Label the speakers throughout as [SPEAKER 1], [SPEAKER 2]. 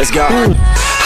[SPEAKER 1] let's go.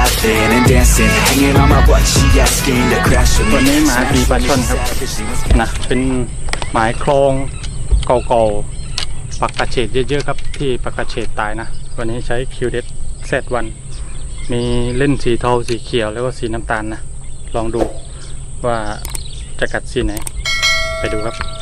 [SPEAKER 1] laughing and dancing, hanging on my butt. She asking to crash with me.
[SPEAKER 2] วันนี้มาตีปลาช่อนครับ นะ เป็นหมายคลองเก่าๆปักกระเฉดเยอะๆครับ ที่ปักกระเฉดตายนะ วันนี้ใช้คิวเดสแซดวันมีเล่นสีเทาสีเขียวแล้วก็สีน้ำตาลนะ ลองดูว่าจะกัดสีไหน ไปดูครับ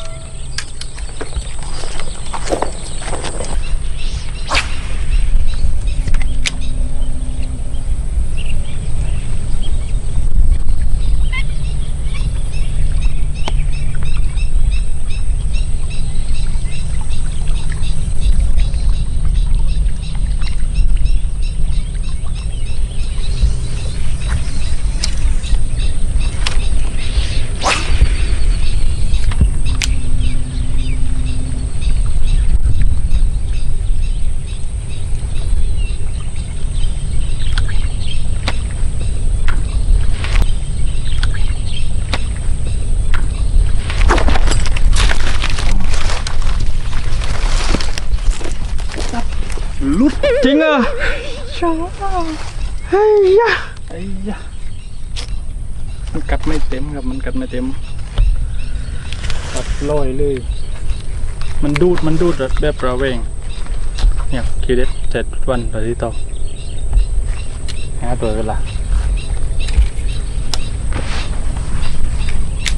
[SPEAKER 2] จริงอะชาเฮ้ยยะไอ้ยะมันกัดไม่เต็มครับ มันกัดไม่เต็มกัดลอยเลย มันดูดมันดูดแบบระเวงเนี่ยคิวเด็ดเจ็ดวันต่อที่ต่อหาตัวเวลา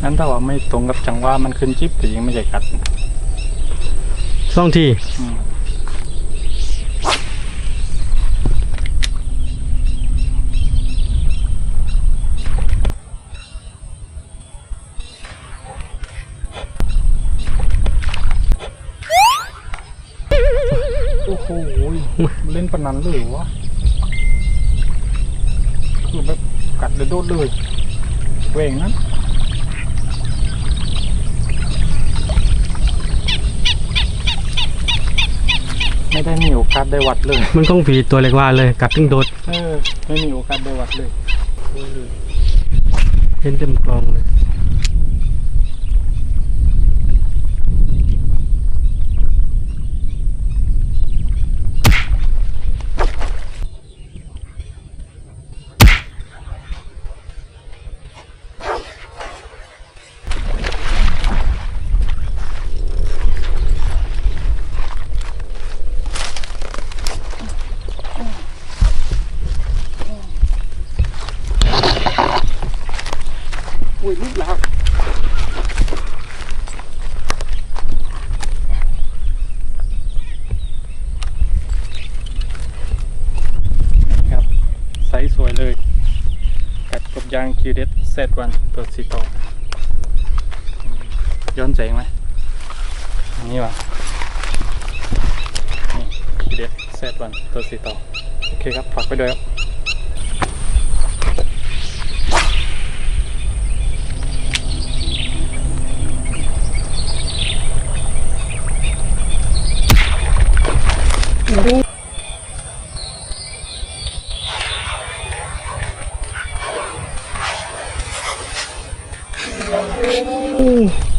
[SPEAKER 2] นั้นถ้าว่าไม่ตรงกับจังหวะมันขึ้นจิ๊บแต่ยังไม่ใช่กัด
[SPEAKER 3] สองที
[SPEAKER 2] อืมโอ้โหเล่นปนนันเลยวะคือแบบกัดเลยโดดเลยเวงนั้นไม่ได้มีโอกาสได้วัดเลย
[SPEAKER 3] มันคงผีตัวเล็กว่าเลยกัดตึงโดด
[SPEAKER 2] เออ ไม่มีโอกาสได้วัดเลย
[SPEAKER 3] เห็นเต็มกลองเลย
[SPEAKER 2] ยลุกแล้วนี่ครับไซส์สวยเลย กัดกบยางคิวเดสเซตวันตัวสีทองย้อนแสงไหมอันนี้วะนี่คิวเดสเซตวันตัวสีทองโอเคครับฝากไปด้วยครับ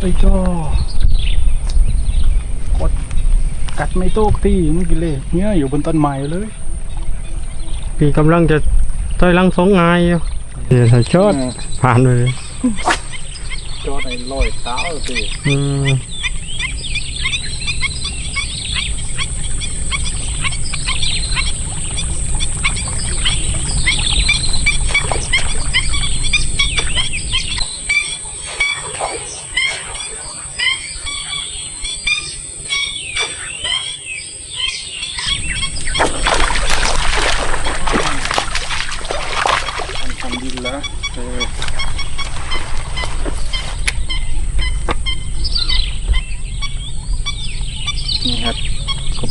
[SPEAKER 2] ไอ้จ้อกดกัดไม่โต๊กที่เมื่อกี้เลยเนี่ยอยู่บนต้นไม้เลย
[SPEAKER 3] พี่กำลังจะต่อยหลังสองงายอยู่เดี๋ยวถ้าชอดผ่านเลย
[SPEAKER 2] จอดไอ้ลอยเท้าสิ
[SPEAKER 3] อืม
[SPEAKER 2] ทำทำดินแล้วเออ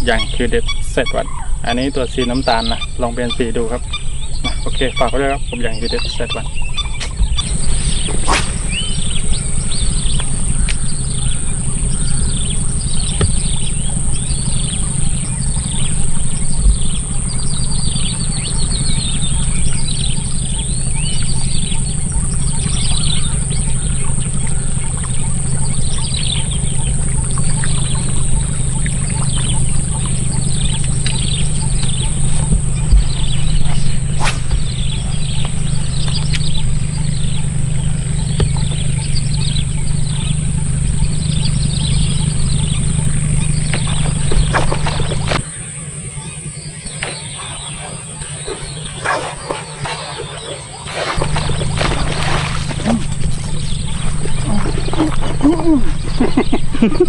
[SPEAKER 2] อย่างคือเด็ดเสร็จวันอันนี้ตัวสีน้ำตาลนะ ลองเปลี่ยนสีดูครับ โอเค ฝากไว้ด้วยครับผมอย่างคือเด็ดเสร็จวัน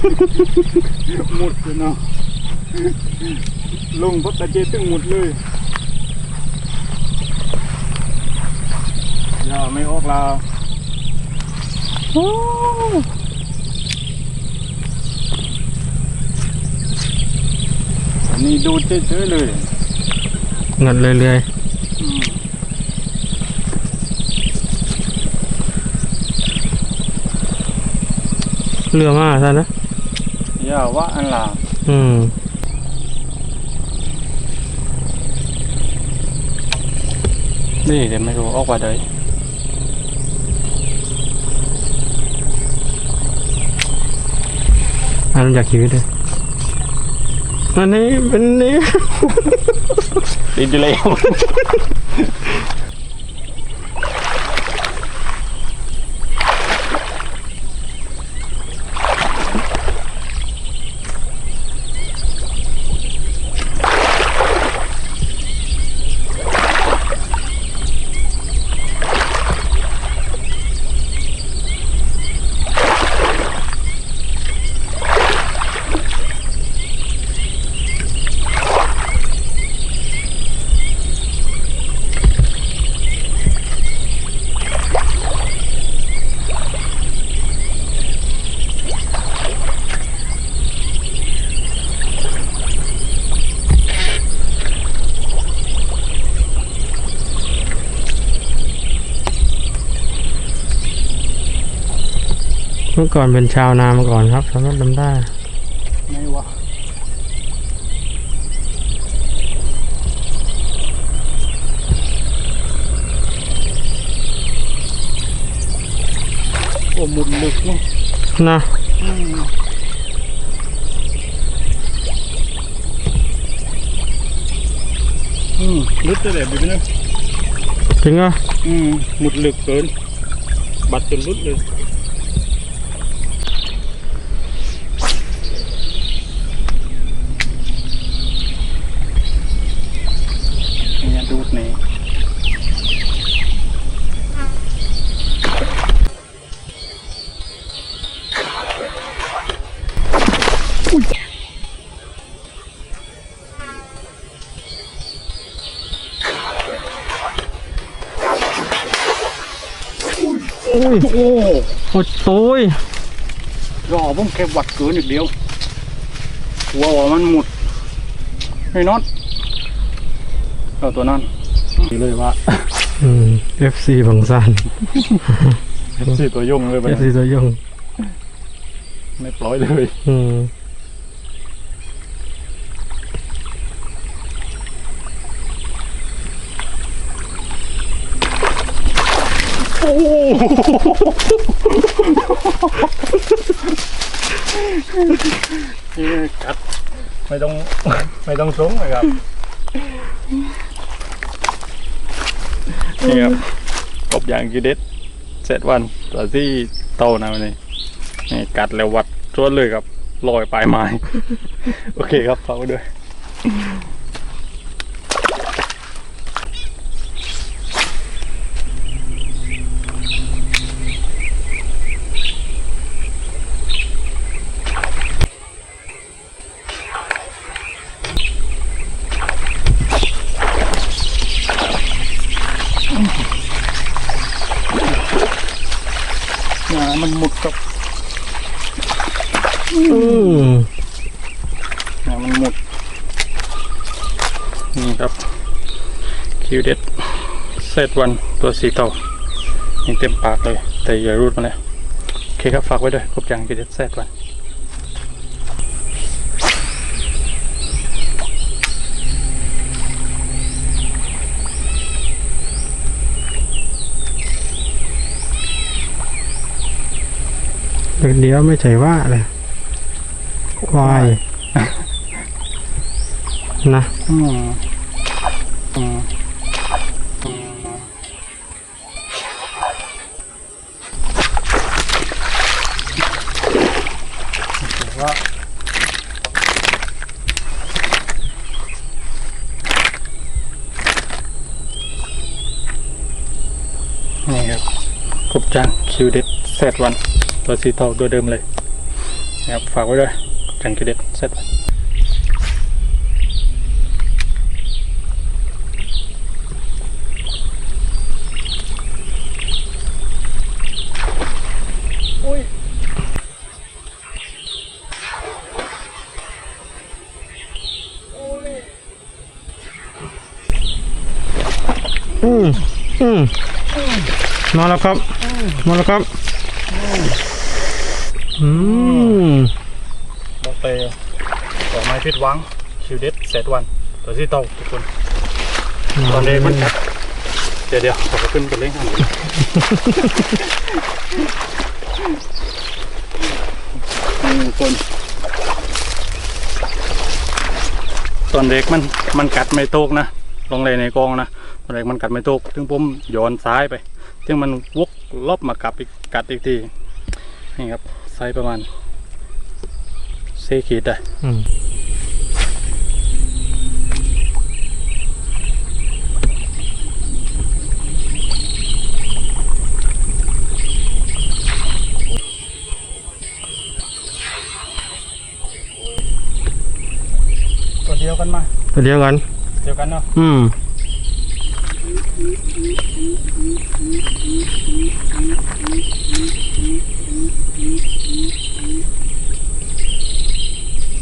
[SPEAKER 2] หมดเลยเนาะลงพัดตะเจตึงหมดเลยอย่าไม่ออกลาวโอ้อันนี้ดูเฉยๆเลย
[SPEAKER 3] เงินเรื่อย
[SPEAKER 2] อืม
[SPEAKER 3] ๆเรือมาซะนะ
[SPEAKER 2] อ ย่าว่าอันลา
[SPEAKER 3] อืม
[SPEAKER 2] นี่เดี๋ยวไม่รู้ออกว่าใด
[SPEAKER 3] อันนั้นอยากชีวิตเลยอันนี้เป็นนี้
[SPEAKER 2] ติดอยู่แล้ว
[SPEAKER 3] เมื่อก่อนเป็นชาวนามาก่อนครับสามารถทำได้
[SPEAKER 2] ไม่ว่าโอ้หมุนลึกเนาะ
[SPEAKER 3] นะ
[SPEAKER 2] อืมอืมลึกจะแหละบีบนะ
[SPEAKER 3] จริงเหรอ
[SPEAKER 2] อืมหมุดลึกเกิน บัดจนลุดเลยเนี่ย
[SPEAKER 3] ย
[SPEAKER 2] โอ้
[SPEAKER 3] โอ้โต้ย
[SPEAKER 2] รอผมแค่วัดเกินอีกเดียวหัวว่ามันหมุดไอ้น็อตเอาตัวนั้นนี่เลยว่า
[SPEAKER 3] อืม FC บางสัน
[SPEAKER 2] สี่ตัวยงเลยไป
[SPEAKER 3] FC ตัวยง
[SPEAKER 2] ไม่ปล่อยเลย
[SPEAKER 3] อืม
[SPEAKER 2] โอ้นี่กัดไม่ต้องไม่ต้องสูงเลยครับนี่ครับกบอย่างกีเด็ดเสร็จวันตัวที่โตนะวันนี้นี่กัดแล้ววัดรวดเลยครับลอยปลายไม้ โอเคครับฝากไว้ด้วย งามันหมุดครับ
[SPEAKER 3] อืม
[SPEAKER 2] งามันหมุด นี่ครับคิวเด็ดเซตวันตัวสีเทายังเต็มปากเลย แต่อย่ารูดมาเลยโอเคครับ ฝากไว้ด้วยครบอย่างกิเด็ดเซตวัน
[SPEAKER 3] เดียวไม่ใช่ว่าเลยควายนะ
[SPEAKER 2] อืมอืมนี่ครับกบจังคิวเด็ดเซตวัน ตัวสีเทาตัวเดิมเลยนะครับฝากไว้ด้วยจังคิเด็ดเซตวัน
[SPEAKER 3] อืมอืมมาแล้วครับมาแล้วครับ อืม
[SPEAKER 2] บอกเลยต่อไม้พิษวังคิวเด็ดเซตวันตัวที่เต้าทุกคน ตอนนี้มันกัดเดี๋ยวเดี๋ยวขอขึ้นไปเล่นกันนี่คนตอนเด็กมันมันกัดไม่โตกนะลงเลยในกองนะตอนเด็กมันกัดไม่โตกถึงผมย้อนซ้ายไป ถึงมันวกลบมากลับอีกกัดอีกทีนี่ครับ ซส์ประมาณเซขีดได้
[SPEAKER 3] อืม
[SPEAKER 2] ตัวเดียวกันมา
[SPEAKER 3] เดี๋ยวกัน
[SPEAKER 2] เดียวกันเนาะ
[SPEAKER 3] อืม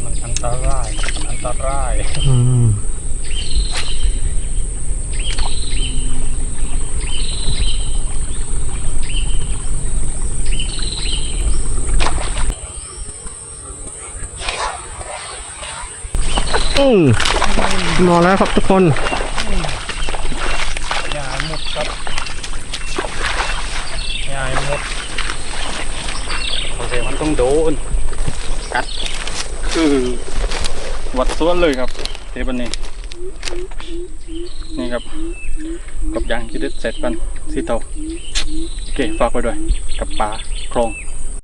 [SPEAKER 2] มันอันตรายมันอันตราย
[SPEAKER 3] อืมอืมมาแล้วครับทุกคน
[SPEAKER 2] ยาหมดครับยาหมดโอเคมันต้องโดน กัดคือ วัดสวนเลยครับเทปันนี้ นี่ครับกับยางคิดเด็ดเสร็จกันสีเตาโอเคฝากไว้ด้วยกับปลาโครง